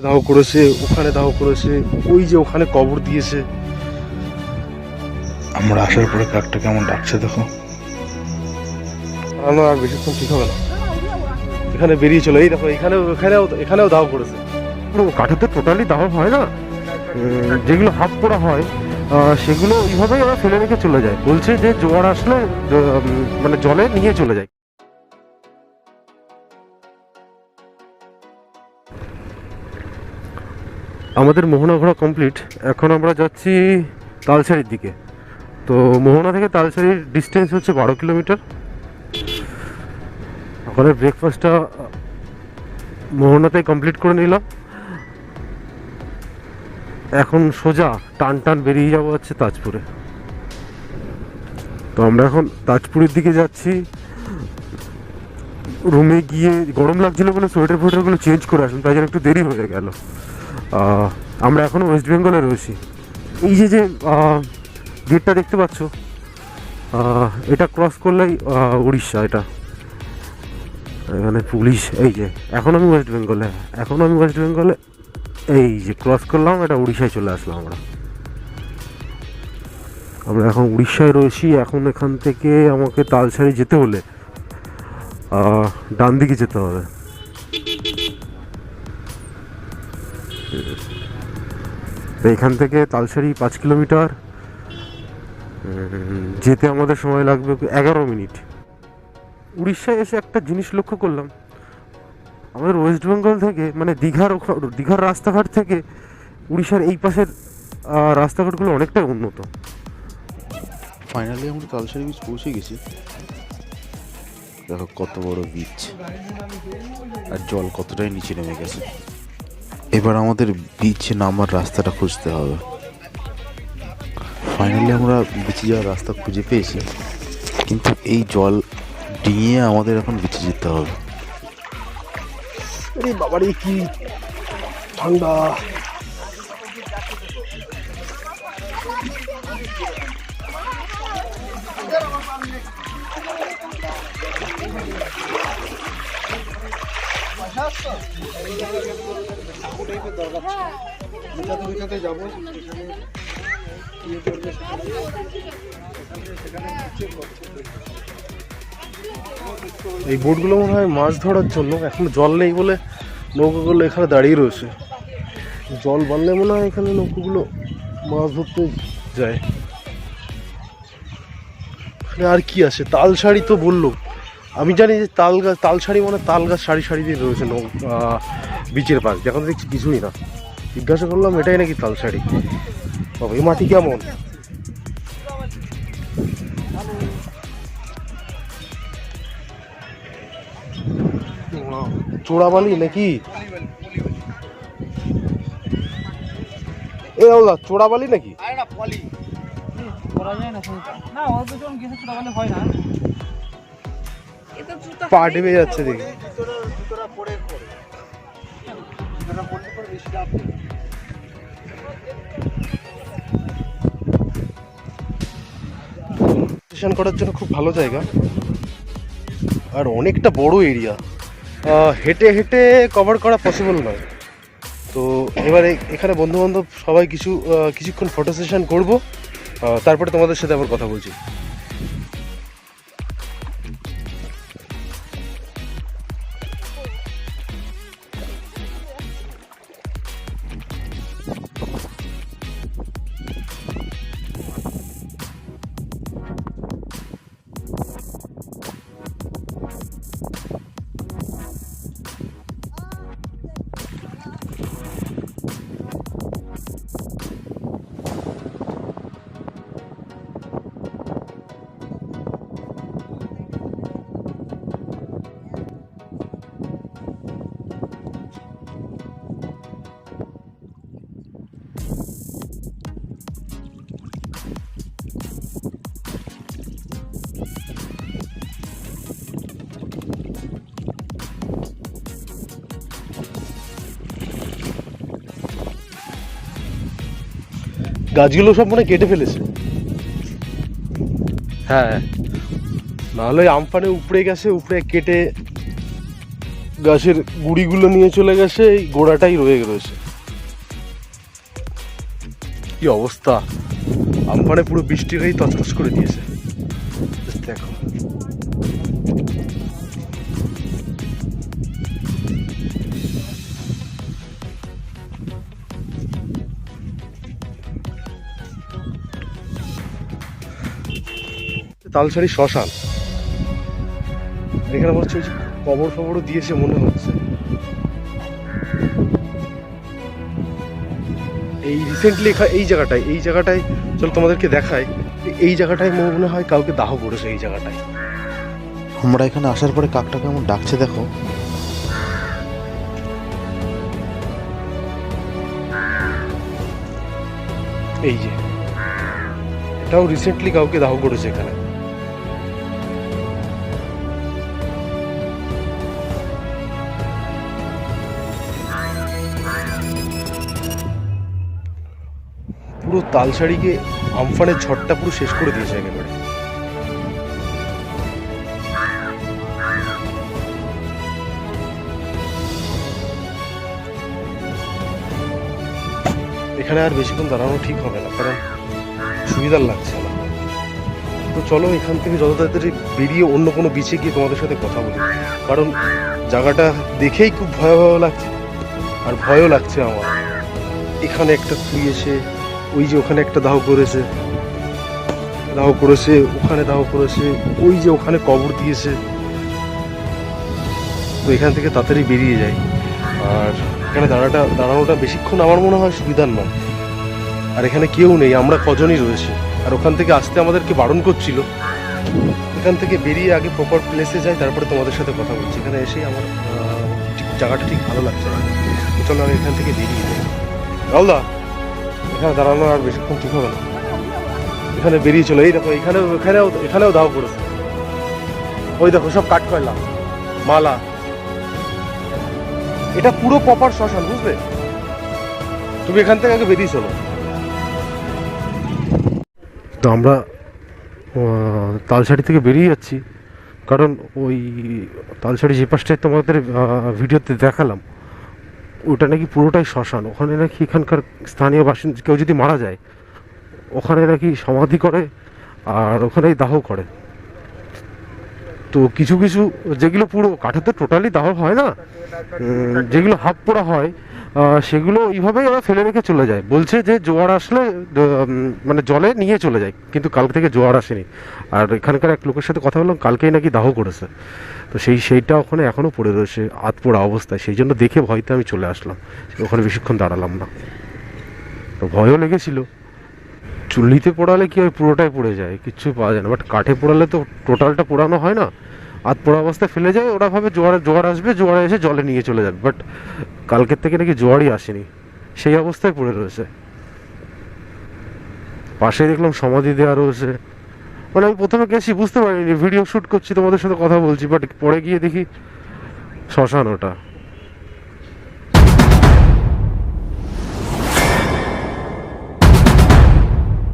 দাহ করেছে ওখানে দাহ করেছে ওই যে ওখানে কবর দিয়েছে। আমরা আসার পরে কাকটা কেমন ডাকছে দেখো। হারানো আর বেশিক্ষণ ঠিক হবে না। এখানে বেরিয়ে চলো। এই দেখো এখানে এখানেও এখানেও দাহ করেছে। কাঠের তো টোটালি দাহ হয় না? যেগুলো হাফ করা হয় আহ, সেগুলো ওইভাবেই ওরা ফেলে রেখে চলে যায়। বলছে যে জোয়ার আসলে মানে জলে নিয়ে চলে যায়। আমাদের মোহনা ঘোরা কমপ্লিট এখন আমরা যাচ্ছি তালসারির দিকে। তো মোহনা থেকে তালসারির ডিস্টেন্স হচ্ছে বারো কিলোমিটার। ওখানে ব্রেকফাস্টটা মোহনাতে কমপ্লিট করে নিলাম। এখন সোজা টান টান বেরিয়ে যাব হচ্ছে তাজপুরে। তো আমরা এখন তাজপুরের দিকে যাচ্ছি। রুমে গিয়ে গরম লাগছিল বলে সোয়েটার ফোয়েটারগুলো চেঞ্জ করে আসলাম, তাই জন্য একটু দেরি হয়ে গেল। আমরা এখনও ওয়েস্ট বেঙ্গলে রয়েছি। এই যে যে গেটটা দেখতে পাচ্ছ এটা ক্রস করলেই উড়িষ্যা এটা। এখানে পুলিশ এই যে, এখন আমি ওয়েস্ট বেঙ্গলে এখন আমি ওয়েস্ট বেঙ্গলে এই যে ক্রস করলাম, এটা উড়িষ্যায় চলে আসলাম আমরা। আমরা এখন উড়িষ্যায় রয়েছি, এখন এখান থেকে আমাকে তালসারি যেতে হলে ডান দিকে যেতে হবে। এখান থেকে তালসারি পাঁচ কিলোমিটার যেতে আমাদের সময় লাগবে এগারো মিনিট। উড়িষ্যায় এসে একটা জিনিস লক্ষ্য করলাম। আমাদের ওয়েস্ট বেঙ্গল থেকে মানে দীঘার দীঘার রাস্তাঘাট থেকে উড়িষ্যার এই পাশের রাস্তাঘাটগুলো অনেকটাই উন্নত। ফাইনালি আমরা তালসারি বিচ পৌঁছে গেছি। দেখো কত বড় বিচ আর জল কতটাই নিচে নেমে গেছে। এবার আমাদের বিচে নামার রাস্তাটা খুঁজতে হবে। ফাইনালি আমরা বিচে যাওয়ার রাস্তা খুঁজে পেয়েছি। কিন্তু এই জল ডিঙিয়ে আমাদের এখন বিচে যেতে হবে। বাবারে, কি ঠান্ডা। এই বোটগুলো মনে হয় মাছ ধরার জন্য। এখন জল নেই বলে নৌকাগুলো এখানে দাঁড়িয়ে রয়েছে। জল বাড়লে মনে হয় এখানে নৌকাগুলো মাছ ধরতে যায়। আর কি আছে? তাল শাড়ি তো বলল। আমি জানি যে তাল গাছ তাল শাড়ি মানে তাল গাছ সারি সারি দিয়ে রয়েছে নৌ বিচের পাশ এখন দেখছি কিছুই না। জিজ্ঞাসা করলাম এটাই নাকি তাল শাড়ি? বাবা এই মাটি কেমন? চোরাবালি নাকি? এ ওলা চোরাবালি নাকি? পা ডেবে যাচ্ছে দেখি। স্টেশন করার জন্য খুব ভালো জায়গা। আর অনেকটা বড় এরিয়া হেঁটে হেঁটে কভার করা পসিবল নয়। তো এবারে এখানে বন্ধু বান্ধব সবাই কিছু কিছুক্ষণ ফটো সেশন করব। তারপরে তোমাদের সাথে আবার কথা বলছি। গাছগুলো সব মনে কেটে ফেলেছে। হ্যাঁ। নাহলে আমফানে উপড়ে গেছে উপড়ে কেটে গাছের গুড়িগুলো নিয়ে চলে গেছে এই গোড়াটাই রয়ে রয়েছে। কি অবস্থা? আমফানে পুরো বৃষ্টিটাই তছ করে দিয়েছে। দেখো। তালসারি শ্মশান। এখানে মনে হচ্ছে কবর ফবরও দিয়েছে মনে হচ্ছে। এই রিসেন্টলি এই জায়গাটায় এই জায়গাটায় চলো তোমাদেরকে দেখায় এই জায়গাটায় মনে হয় কাউকে দাহ করেছে এই জায়গাটায়। আমরা এখানে আসার পরে কাকটা কেমন ডাকছে দেখো। এই যে। এটাও রিসেন্টলি কাউকে দাহ করেছে এখানে। পুরো তালসাড়িকে আমফানের ঝড়টা পুরো শেষ করে দিয়েছে একেবারে। এখানে আর বেশিক্ষণ দাঁড়ানো ঠিক হবে না, কারণ সুবিধার লাগছে না। তো চলো এখান থেকে যত তাড়াতাড়ি বেরিয়ে অন্য কোনো বিচে গিয়ে তোমাদের সাথে কথা বলি। কারণ জায়গাটা দেখেই খুব ভয়াবহ লাগছে, আর ভয়ও লাগছে আমার। এখানে একটা খুঁড়িয়েছে ওই যে ওখানে একটা দাহ করেছে। দাহ করেছে, ওখানে দাহ করেছে, ওই যে ওখানে কবর দিয়েছে। তো এখান থেকে তাড়াতাড়ি বেরিয়ে যাই আর এখানে দাঁড়াটা, দাঁড়ানোটা বেশিক্ষণ আমার মনে হয় সুবিধার নয়। আর এখানে কেউ নেই, আমরা কজনই রয়েছি। আর ওখান থেকে আসতে আমাদেরকে বারণ করছিল। এখান থেকে বেরিয়ে আগে প্রপার প্লেসে যাই, তারপরে তোমাদের সাথে কথা বলছি। এখানে এসেই আমার জায়গাটা ঠিক ভালো লাগছে না। চলো আমি এখান থেকে বেরিয়ে যাই। রাহুলদা এখানে দাঁড়ানো আর বেশিক্ষণ ঠিক হবে না। এখানে বেরিয়ে চলো। এই দেখো, এখানেও এখানেও এখানেও দাও করেছে ওই দেখো, সব কাঠ কয়লা মালা। এটা পুরো প্রপার শ্মশান, বুঝলে? তুমি এখান থেকে আগে বেরিয়ে চলো। তো আমরা তালসাড়ি থেকে বেরিয়ে যাচ্ছি। কারণ ওই তালসাড়ি যে পাশটায় তোমাদের ভিডিওতে দেখালাম ওটা নাকি পুরোটাই শ্মশান। ওখানে নাকি এখানকার স্থানীয় বাসিন্দা কেউ যদি মারা যায়, ওখানে নাকি সমাধি করে আর ওখানেই দাহ করে। তো কিছু কিছু, যেগুলো পুরো কাঠে তো টোটালি দাহ হয় না। যেগুলো হাফ পোড়া হয় সেগুলো এইভাবেই ওরা ফেলে রেখে চলে যায়। বলছে যে জোয়ার আসলে মানে জলে নিয়ে চলে যায়, কিন্তু কাল থেকে জোয়ার আসেনি। আর এখানকার এক লোকের সাথে কথা বললাম, কালকেই নাকি দাহ করেছে। তো সেই, সেইটা ওখানে এখনও পড়ে রয়েছে আত পোড়া অবস্থায়। সেই জন্য দেখে ভয়তে আমি চলে আসলাম। ওখানে বেশিক্ষণ দাঁড়ালাম না। তো ভয়ও লেগেছিল। চুল্লিতে পোড়ালে কি হয় পুরোটাই পড়ে যায়? কিচ্ছু পাওয়া যায় না। বাট কাঠে পোড়ালে তো টোটালটা পোড়ানো হয় না। আত পড়া অবস্থায় ফেলে যায়, ওরা ভাবে জোয়ার জোয়ার আসবে, জোয়ারে এসে জলে নিয়ে চলে যাবে। বাট কালকের থেকে নাকি জোয়ারই আসেনি। সেই অবস্থায় পড়ে রয়েছে। পাশে দেখলাম সমাধি দেওয়া রয়েছে। মানে আমি প্রথমে গেছি, বুঝতে পারিনি ভিডিও শ্যুট করছি, তোমাদের সাথে কথা বলছি বাট পরে গিয়ে দেখি শ্মশান ওটা।